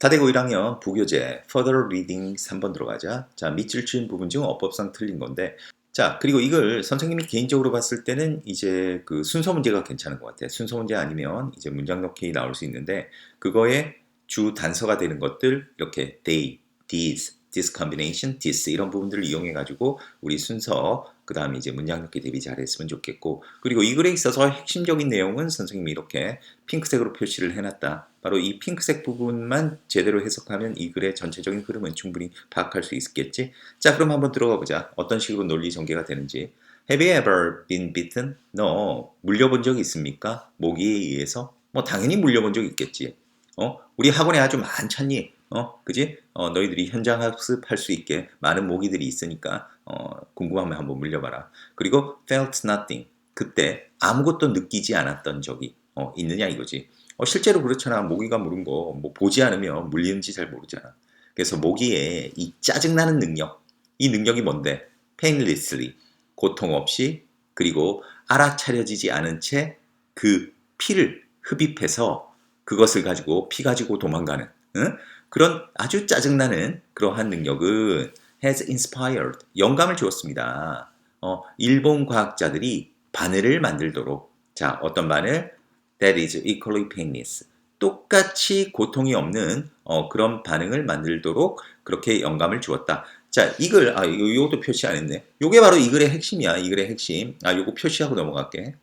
다 되고 1학년 부교재 Further Reading 3번 들어가자. 자, 밑줄 친 부분 중 어법상 틀린 건데 자, 그리고 이걸 선생님이 개인적으로 봤을 때는 이제 그 순서 문제가 괜찮은 것 같아요. 순서 문제 아니면 이제 문장 넣기 나올 수 있는데 그거에 주 단서가 되는 것들 이렇게 they, these, this combination, this 이런 부분들을 이용해 가지고 우리 순서 그 다음에 이제 문장 넣기 대비 잘했으면 좋겠고 그리고 이 글에 있어서 핵심적인 내용은 선생님이 이렇게 핑크색으로 표시를 해놨다. 바로 이 핑크색 부분만 제대로 해석하면 이 글의 전체적인 흐름은 충분히 파악할 수 있겠지. 자, 그럼 한번 들어가 보자. 어떤 식으로 논리 전개가 되는지. Have you ever been bitten? 너 물려본 적이 있습니까? 모기에 의해서? 뭐 당연히 물려본 적 있겠지. 어? 우리 학원에 아주 많잖니. 어, 그지? 어, 너희들이 현장 학습할 수 있게 많은 모기들이 있으니까 어, 궁금하면 한번 물려봐라. 그리고 felt nothing. 그때 아무것도 느끼지 않았던 적이 어, 있느냐 이거지. 어, 실제로 그렇잖아. 모기가 물은 거 뭐 보지 않으면 물리는지 잘 모르잖아. 그래서 모기의 이 짜증나는 능력, 이 능력이 뭔데? painlessly, 고통 없이 그리고 알아차려지지 않은 채 그 피를 흡입해서 그것을 가지고 피 가지고 도망가는 응? 그런 아주 짜증나는 그러한 능력은 has inspired 영감을 주었습니다. 어, 일본 과학자들이 바늘을 만들도록 자 어떤 바늘 that is equally painless 똑같이 고통이 없는 어, 그런 반응을 만들도록 그렇게 영감을 주었다. 자, 이 글, 아, 요, 요것도 표시 안 했네. 요게 바로 이 글의 핵심이야. 이 글의 핵심. 아, 요거 표시하고 넘어갈게.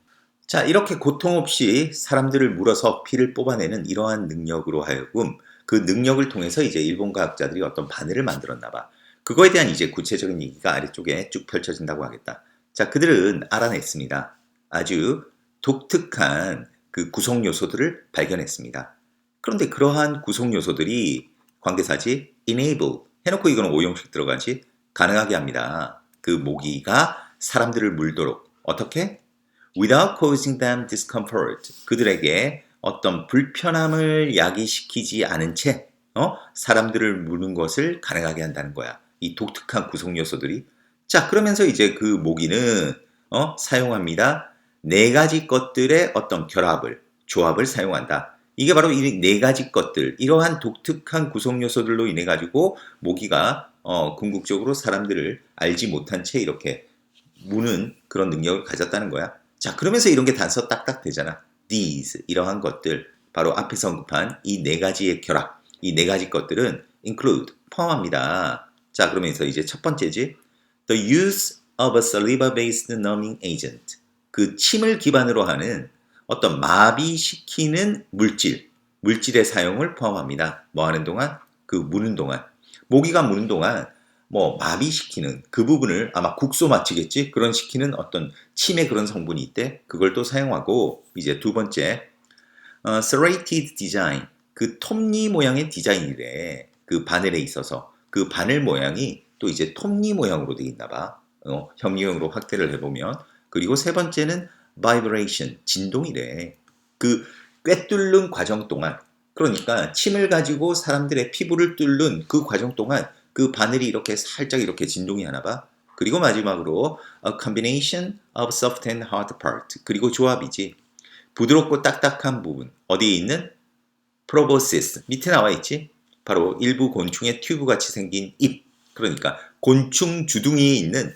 자, 이렇게 고통 없이 사람들을 물어서 피를 뽑아내는 이러한 능력으로 하여금 그 능력을 통해서 이제 일본 과학자들이 어떤 바늘을 만들었나 봐. 그거에 대한 이제 구체적인 얘기가 아래쪽에 쭉 펼쳐진다고 하겠다. 자, 그들은 알아냈습니다. 아주 독특한 그 구성 요소들을 발견했습니다. 그런데 그러한 구성 요소들이 관계사지 enable 해놓고 이거는 오형식 들어가지 가능하게 합니다. 그 모기가 사람들을 물도록 어떻게? without causing them discomfort 그들에게 어떤 불편함을 야기시키지 않은 채 어? 사람들을 무는 것을 가능하게 한다는 거야. 이 독특한 구성 요소들이 자 그러면서 이제 그 모기는 어? 사용합니다. 네 가지 것들의 어떤 결합을 조합을 사용한다. 이게 바로 이 네 가지 것들 이러한 독특한 구성 요소들로 인해 가지고 모기가 어, 궁극적으로 사람들을 알지 못한 채 이렇게 무는 그런 능력을 가졌다는 거야. 자 그러면서 이런 게 단서 딱딱 되잖아. These 이러한 것들 바로 앞에서 언급한 이 네 가지의 결합 이 네 가지 것들은 include 포함합니다. 자 그러면서 이제 첫 번째지 the use of a saliva-based numbing agent 그 침을 기반으로 하는 어떤 마비시키는 물질 물질의 사용을 포함합니다. 뭐 하는 동안 그 무는 동안 모기가 무는 동안 뭐 마비시키는 그 부분을 아마 국소 마치겠지? 그런 시키는 어떤 침의 그런 성분이 있대. 그걸 또 사용하고 이제 두 번째 어, serrated design. 그 톱니 모양의 디자인이래. 그 바늘에 있어서. 그 바늘 모양이 또 이제 톱니 모양으로 되어 있나 봐. 어, 형리형으로 확대를 해보면. 그리고 세 번째는 vibration. 진동이래. 그 꿰뚫는 과정 동안. 그러니까 침을 가지고 사람들의 피부를 뚫는 그 과정 동안 그 바늘이 이렇게 살짝 이렇게 진동이 하나 봐. 그리고 마지막으로 a combination of soft and hard part. 그리고 조합이지. 부드럽고 딱딱한 부분. 어디에 있는? proboscis. 밑에 나와 있지. 바로 일부 곤충의 튜브 같이 생긴 잎. 그러니까 곤충 주둥이에 있는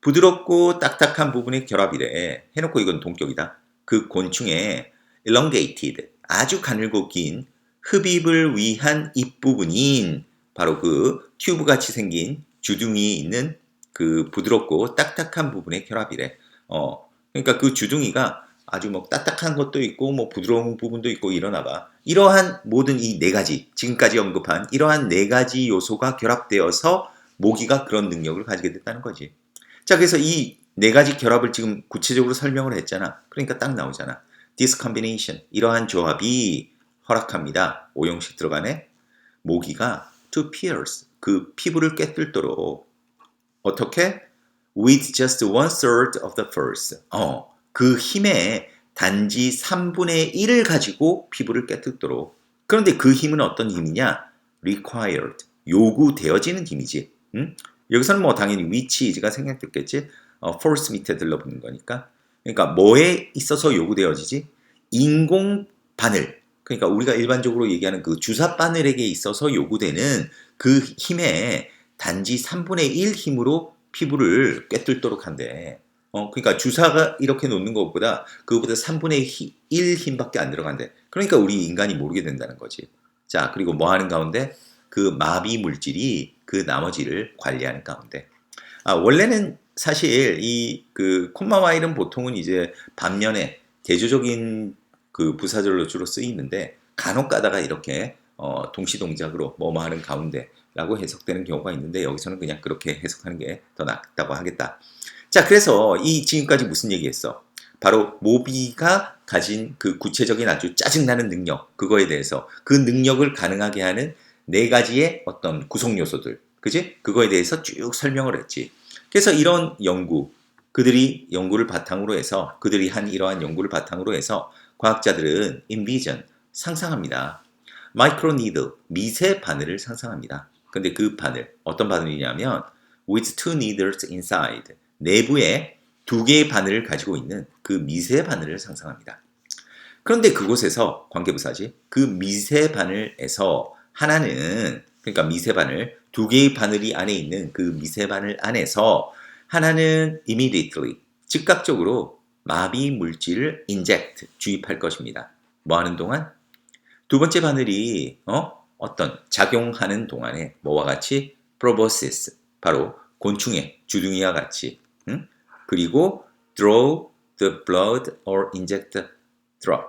부드럽고 딱딱한 부분의 결합이래. 해놓고 이건 동격이다. 그 곤충의 elongated. 아주 가늘고 긴 흡입을 위한 잎부분인 바로 그 튜브 같이 생긴 주둥이에 있는 그 부드럽고 딱딱한 부분의 결합이래. 어, 그러니까 그 주둥이가 아주 뭐 딱딱한 것도 있고 뭐 부드러운 부분도 있고 이러나 봐. 이러한 모든 이 네 가지, 지금까지 언급한 이러한 네 가지 요소가 결합되어서 모기가 그런 능력을 가지게 됐다는 거지. 자, 그래서 이 네 가지 결합을 지금 구체적으로 설명을 했잖아. 그러니까 딱 나오잖아. This combination, 이러한 조합이 허락합니다. 오형식 들어가네. 모기가 to pierce, 그 피부를 꿰뚫도록 어떻게? With just one third of the force. 어, 그 힘의 단지 3분의 1을 가지고 피부를 꿰뚫도록. 그런데 그 힘은 어떤 힘이냐? required. 요구되어지는 힘이지. 응? 여기서는 뭐 당연히 위치가 생략됐겠지. 어, force 밑에 들러붙는 거니까. 그러니까 뭐에 있어서 요구되어지지? 인공 바늘. 그러니까 우리가 일반적으로 얘기하는 그 주사 바늘에게 있어서 요구되는 그 힘에 단지 3분의 1 힘으로 피부를 꿰뚫도록 한대. 어, 그러니까 주사가 이렇게 놓는 것보다 그거보다 3분의 1 힘밖에 안 들어간대. 그러니까 우리 인간이 모르게 된다는 거지. 자, 그리고 뭐 하는 가운데 그 마비 물질이 그 나머지를 관리하는 가운데. 아, 원래는 사실 이그 콤마와일은 보통은 이제 반면에 대조적인 그 부사절 로 주로 쓰이는데 간혹 가다가 이렇게 어, 동시 동작으로 뭐뭐 하는 가운데 라고 해석되는 경우가 있는데 여기서는 그냥 그렇게 해석하는 게 더 낫다고 하겠다. 자, 그래서 이 지금까지 무슨 얘기했어? 바로 모비가 가진 그 구체적인 아주 짜증나는 능력, 그거에 대해서 그 능력을 가능하게 하는 네 가지의 어떤 구성 요소들, 그지? 그거에 대해서 쭉 설명을 했지. 그래서 이런 연구, 그들이 연구를 바탕으로 해서, 그들이 한 이러한 연구를 바탕으로 해서 과학자들은 envision, 상상합니다. 마이크로 니들, 미세 바늘을 상상합니다. 근데 그 바늘, 어떤 바늘이냐면, with two needles inside, 내부에 두 개의 바늘을 가지고 있는 그 미세 바늘을 상상합니다. 그런데 그곳에서 관계부사지 그 미세 바늘에서 하나는 그러니까 미세 바늘 두 개의 바늘이 안에 있는 그 미세 바늘 안에서 하나는 immediately 즉각적으로 마비 물질을 inject 주입할 것입니다. 뭐 하는 동안 두 번째 바늘이 어? 어떤 작용하는 동안에 뭐와 같이 proboscis 바로 곤충의 주둥이와 같이 응? 그리고 draw the blood or inject drop.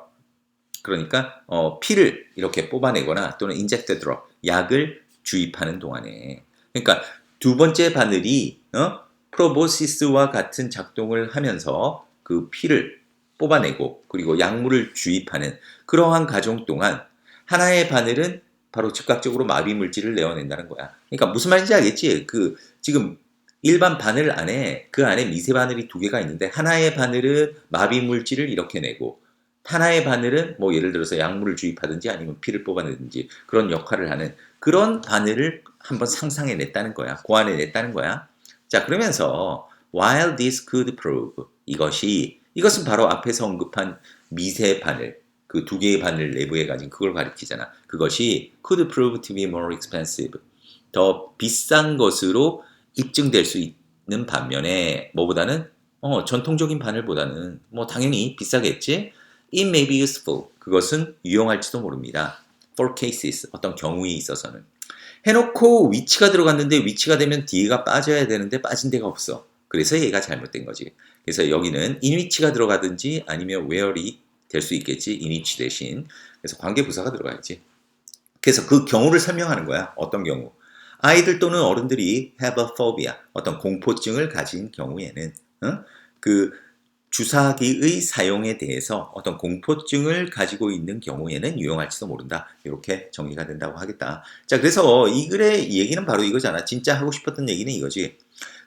그러니까 어, 피를 이렇게 뽑아내거나 또는 inject drop 약을 주입하는 동안에 그러니까 두 번째 바늘이 어? 프로보시스와 같은 작동을 하면서 그 피를 뽑아내고 그리고 약물을 주입하는 그러한 과정 동안 하나의 바늘은 바로 즉각적으로 마비 물질을 내어낸다는 거야. 그러니까 무슨 말인지 알겠지? 그 지금 일반 바늘 안에 그 안에 미세 바늘이 두 개가 있는데 하나의 바늘은 마비 물질을 이렇게 내고 하나의 바늘은 뭐 예를 들어서 약물을 주입하든지 아니면 피를 뽑아내든지 그런 역할을 하는 그런 바늘을 한번 상상해 냈다는 거야. 고안해 냈다는 거야. 자, 그러면서 while this could prove 이것이 이것은 바로 앞에서 언급한 미세 바늘 그 두 개의 바늘 내부에 가진 그걸 가리키잖아. 그것이 could prove to be more expensive 더 비싼 것으로 입증될 수 있는 반면에 뭐보다는 어, 전통적인 바늘보다는 뭐 당연히 비싸겠지. It may be useful. 그것은 유용할지도 모릅니다. For cases 어떤 경우에 있어서는 해놓고 위치가 들어갔는데 위치가 되면 뒤가 빠져야 되는데 빠진 데가 없어. 그래서 얘가 잘못된 거지. 그래서 여기는 in 위치가 들어가든지 아니면 where이 될 수 있겠지. in which 대신. 그래서 관계 부사가 들어가야지. 그래서 그 경우를 설명하는 거야. 어떤 경우. 아이들 또는 어른들이 have a phobia, 어떤 공포증을 가진 경우에는 어? 그 주사기의 사용에 대해서 어떤 공포증을 가지고 있는 경우에는 유용할지도 모른다. 이렇게 정리가 된다고 하겠다. 자, 그래서 이 글의 얘기는 바로 이거잖아. 진짜 하고 싶었던 얘기는 이거지.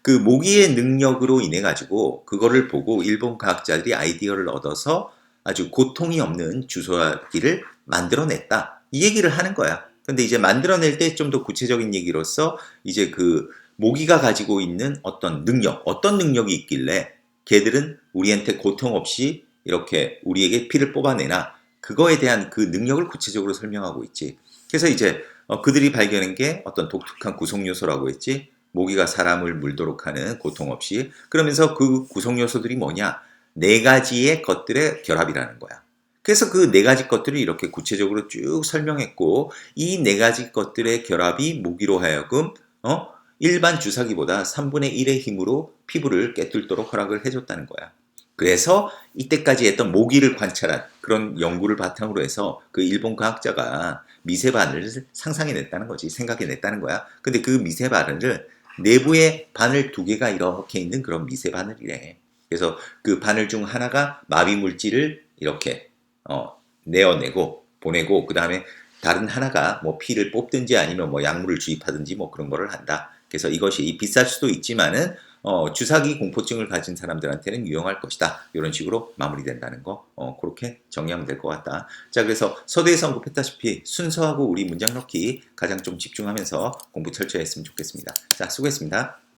그 모기의 능력으로 인해 가지고 그거를 보고 일본 과학자들이 아이디어를 얻어서 아주 고통이 없는 주사기를 만들어냈다. 이 얘기를 하는 거야. 근데 이제 만들어낼 때 좀 더 구체적인 얘기로서 이제 그 모기가 가지고 있는 어떤 능력, 어떤 능력이 있길래 걔들은 우리한테 고통 없이 이렇게 우리에게 피를 뽑아내나 그거에 대한 그 능력을 구체적으로 설명하고 있지. 그래서 이제 어, 그들이 발견한 게 어떤 독특한 구성 요소라고 했지. 모기가 사람을 물도록 하는 고통 없이 그러면서 그 구성 요소들이 뭐냐? 네 가지의 것들의 결합이라는 거야. 그래서 그 네 가지 것들을 이렇게 구체적으로 쭉 설명했고 이 네 가지 것들의 결합이 모기로 하여금 어? 일반 주사기보다 3분의 1의 힘으로 피부를 깨뚫도록 허락을 해줬다는 거야. 그래서 이때까지 했던 모기를 관찰한 그런 연구를 바탕으로 해서 그 일본 과학자가 미세 바늘을 상상해냈다는 거지. 생각해냈다는 거야. 근데 그 미세 바늘을 내부에 바늘 두 개가 이렇게 있는 그런 미세 바늘이래. 그래서 그 바늘 중 하나가 마비 물질을 이렇게 어, 내어내고 보내고 그 다음에 다른 하나가 뭐 피를 뽑든지 아니면 뭐 약물을 주입하든지 뭐 그런 거를 한다. 그래서 이것이 비쌀 수도 있지만은 어, 주사기 공포증을 가진 사람들한테는 유용할 것이다. 이런 식으로 마무리된다는 거, 어, 그렇게 정리하면 될 것 같다. 자, 그래서 서두에서 언급했다시피 순서하고 우리 문장 넣기 가장 좀 집중하면서 공부 철저히 했으면 좋겠습니다. 자, 수고했습니다.